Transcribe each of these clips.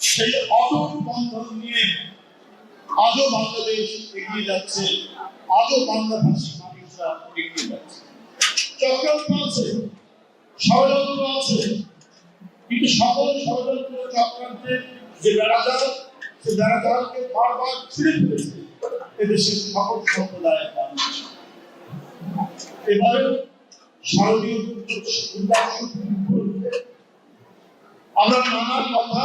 সেই অটুট বন্ধন নিয়ে আজও বাংলাদেশ এগিয়ে যাচ্ছে, আজও বাংলা মানুষরা এগিয়ে যাচ্ছে। চক্রান্ত আছে, ষড়যন্ত্র আছে, কিন্তু সকল ষড়যন্ত্র চক্রান্তের যে বেড়াজাল, সে বেড়াজালকে বারবার ছিঁড়ে ফেলেছে এদেশের সকল সম্প্রদায়ের মানুষ। এবারে শারদীয় আমরা নানা কথা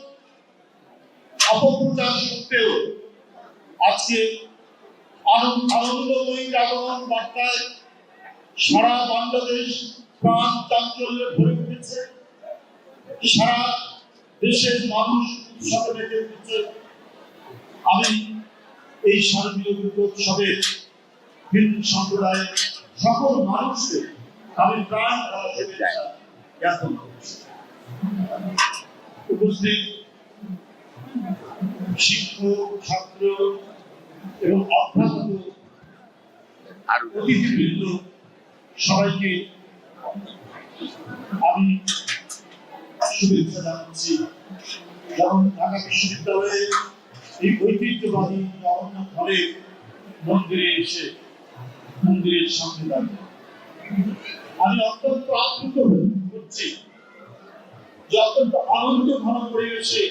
অপপ্রচার সত্ত্বেও আজকে আনন্দময়ী বার্তায় সারা বাংলাদেশ প্রাণ চাঞ্চল্যে ভরে উঠেছে। সারা দেশের মানুষ উৎসবে উঠেছে আমি এই শারদীয় দুর্গোৎসবের হিন্দু সম্প্রদায়ের সকল মানুষকে আমি প্রাণ ভরা জ্ঞাপন করছি উপস্থিত শিক্ষক ছাত্র এবং অভ্যাগত আর অতিথিবৃন্দ সবাইকে আমি শুভেচ্ছা জানাচ্ছি। যেমন ঢাকা বিশ্ববিদ্যালয়ে এই ঐতিহ্যবাহী জগন্নাথ ঘরে মন্দিরে এসে মন্দিরের সামনে দাঁড়িয়ে আমি অত্যন্ত আপ্লুত হচ্ছি যে অত্যন্ত আনন্দ ঘন পরিবেশে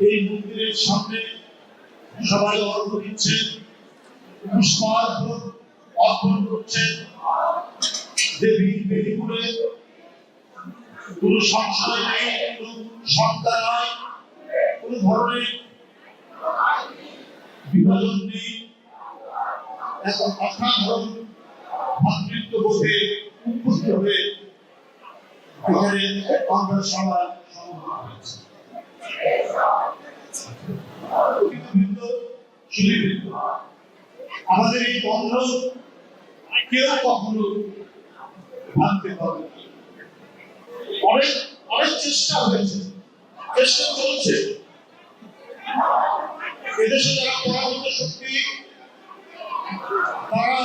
এই মন্দিরের সামনে সবাই অর্ঘ দিচ্ছেন অর্পণ করছেন। দেবী বেদিপুরে কোনো সংশয় নেই, কোনো ধরনের বিভাজন নেই। অসাধারণ উদ্বুদ্ধ হয়ে এখানে আমরা সবাই সমবেত হয়েছি অতিথিবৃন্দ, সুধীবৃন্দ, আমাদের এই বন্ধন কেউ কখনো ভাঙতে পারবে অনেক অনেক চেষ্টা হয়েছে। চেষ্টা চলছে। এদেশে যারা পরাভূত শক্তি, তারা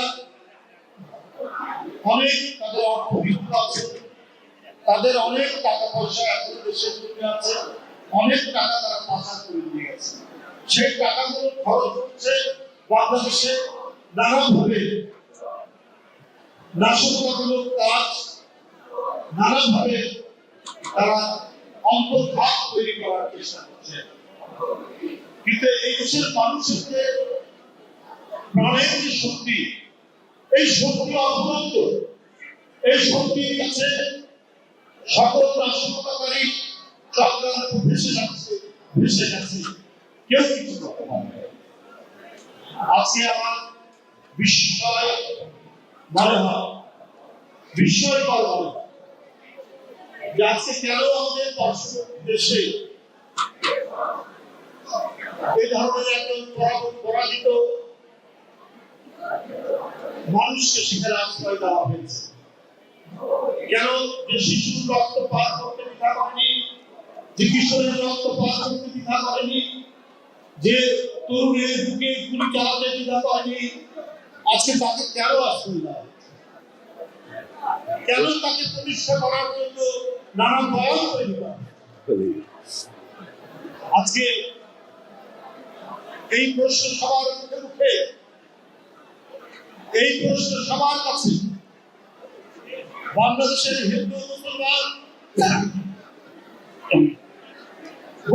অনেক তাদের অর্থ আছে তাদের অনেক টাকা পয়সা এখন দেশের আছে। অনেক টাকা তারা পাচার করে নিয়ে গেছে। সেই টাকাগুলো খরচ হচ্ছে বাংলাদেশে নানাভাবে নাশকতামূলক কাজ, নানাভাবে তারা অন্তর্ভাগ তৈরি করার চেষ্টা করছে। কিন্তু এই দেশের মানুষের যে প্রাণের যে শক্তি, এই শক্তি অফুরন্ত এই শক্তির কাছে সকল নাশকতাকারী কেউ কিছু করতে পারবে আজকে আমার বিস্ময় মনে হয় যে আজকে কেন আমাদের দেশে এই ধরনের একজন পরাজিত মানুষকে সেখানে আশ্রয় দেওয়া হয়েছে কেন যে শিশুর রক্ত করতে যে তরুণের বুকে গুলি চালাতে দ্বিধা করেনি আজকে তাকে কেন দেওয়া কেন তাকে প্রতিষ্ঠা করার জন্য নানা বয়স আজকে এই প্রশ্ন সবার মুখে মুখে এই প্রশ্ন সবার কাছে। বাংলাদেশের হিন্দু মুসলমান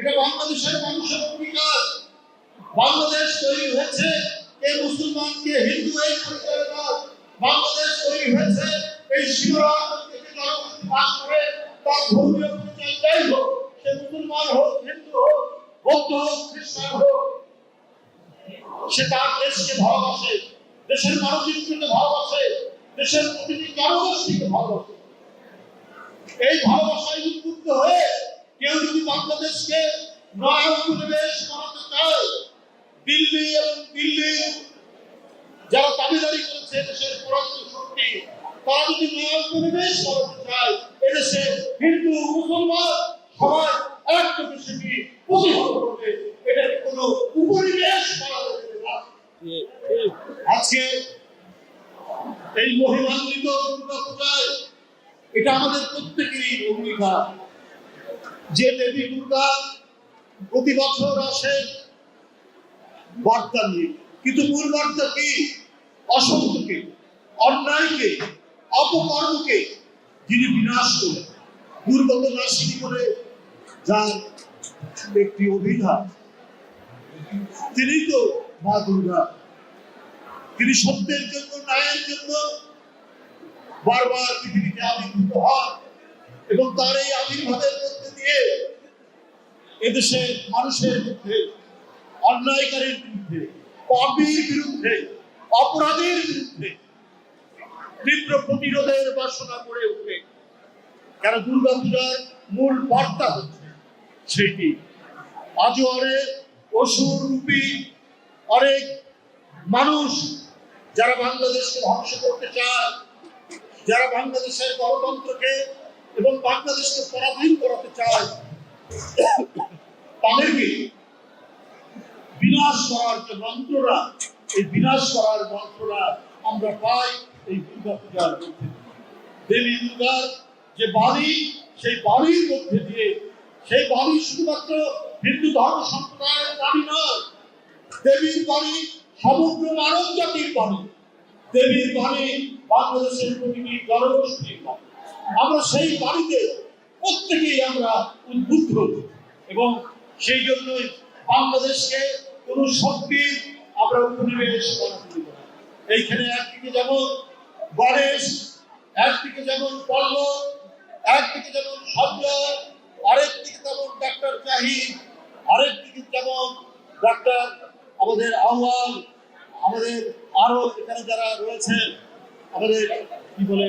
এটা বাংলাদেশের মানুষের অঙ্গীকার বাংলাদেশ তৈরি হয়েছে কে মুসলমান হিন্দু এই বাংলাদেশ তৈরি হয়েছে এই মধ্যে বাস করে তার ধর্মীয় পরিচয় যাই হোক, সে মুসলমান হোক, হিন্দু হোক, বৌদ্ধ হোক, খ্রিস্টান হোক, সে তার দেশকে ভালোবাসে, দেশের মানুষকে ভালোবাসে, দেশের প্রতিটি জনগোষ্ঠীকে ভালোবাসে। এই ভালোবাসায় উদ্বুদ্ধ হয়ে কেউ যদি বাংলাদেশকে নয় পরিবেশ করাতে চায়, দিল্লি এবং দিল্লি যারা দাবিদারি করেছে দেশের পরাক্রম শক্তি, তারা যদি নয় করাতে চায়, এদেশে হিন্দু, মুসলমান সবাই এক প্রতিহত করবে। এটাকে কোনো উপরিবেশ করা যাবে না। আজকে এই মহিমান্বিত দুর্গা পূজায় এটা আমাদের প্রত্যেকেরই অঙ্গীকার যে দেবী দুর্গা প্রতি বছর আসে বার্তা নিয়ে। কিন্তু মূল বার্তা কি? অসত্যকে, অন্যায়কে, অপকর্মকে যিনি বিনাশ করে, দুর্গত নাশিনী করে যার একটি অভিধান। তিনি তো মা দুর্গা। তিনি সত্যের জন্য, ন্যায়ের জন্য বারবার পৃথিবীতে আবির্ভূত হন এবং তার এই আবির্ভাবের মধ্যে দিয়ে এদেশের মানুষের মধ্যে অন্যায়কারীর বিরুদ্ধে বিরুদ্ধে, অপরাধের বিরুদ্ধে তীব্র প্রতিরোধের বাসনা করে উঠে। কেন দুর্গা পূজার মূল বার্তা হচ্ছে সেটি। আজও অনেক অসুর রূপী অনেক মানুষ যারা বাংলাদেশকে ধ্বংস করতে চায়, যারা বাংলাদেশের গণতন্ত্রকে এবং বাংলাদেশকে পরাধীন করাতে চায় তাদেরকে বিনাশ করার যে মন্ত্ররা এই বিনাশ করার মন্ত্ররা আমরা পাই এই দুর্গা পূজার মধ্যে দেবী দুর্গার যে বাড়ি সেই বাড়ির মধ্যে দিয়ে, সেই বাড়ি শুধুমাত্র হিন্দু ধর্ম সম্প্রদায়ের বাড়ি নয়, দেবীর বাড়ি সমগ্র মানব জাতির বাড়ি দেবীর বাণী বাংলাদেশের প্রতিটি জনগোষ্ঠীর বাণী। আমরা সেই বাড়িতে প্রত্যেকেই আমরা উদ্বুদ্ধ এবং সেই জন্যই বাংলাদেশকে কোনো শক্তির আমরা উপনিবেশ। এইখানে একদিকে যেমন গণেশ, একদিকে যেমন পল্ল, একদিকে যেমন সঞ্জয় আরেক দিকে যেমন ডাক্তার জাহিদ আরেক দিকে যেমন ডাক্তার আমাদের আহ্বান আমাদের আরও এখানে যারা রয়েছে আমাদের কি বলে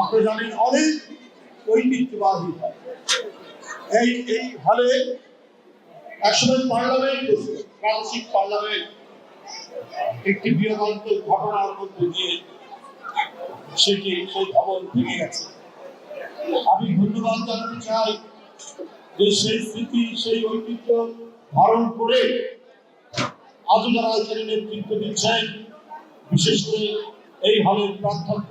আপনি জানেন, অনেক ঐতিহ্যবাদী এই এই হলে একসময় পার্লামেন্ট পার্লামেন্ট, একটি বৃহদান্ত ঘটনার মধ্যে দিয়ে সেটি সেই ভবন ভেঙে গেছে। আমি ধন্যবাদ জানাতে চাই যে সেই স্মৃতি, সেই ঐতিহ্য ধারণ করে আজও যারা এখানে নেতৃত্ব দিচ্ছেন, বিশেষ করে এই হলের প্রাধ্যক্ষ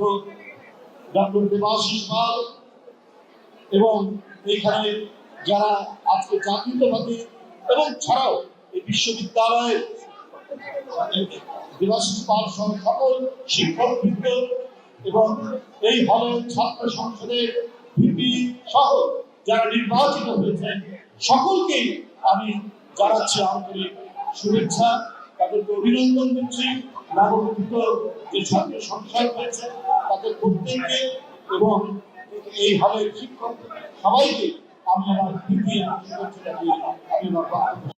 ডক্টর দেবাশিস পাল এবং এইখানে যারা আজকে জাতীয়তাবাদী এবং ছাড়াও এই বিশ্ববিদ্যালয়ে দেবাশিস পাল সহ সকল শিক্ষকবৃন্দ এবং এই হলের ছাত্র সংসদের ভিপি সহ যারা নির্বাচিত হয়েছেন সকলকেই আমি জানাচ্ছি আন্তরিক শুভেচ্ছা। তাদেরকে অভিনন্দন দিচ্ছি। নবগঠিত যে ছাত্র সংসদ হয়েছে তাদের প্রত্যেককে এবং এই হলের শিক্ষক সবাইকে আমি আমার দ্বিতীয় শুভেচ্ছা আমি আমার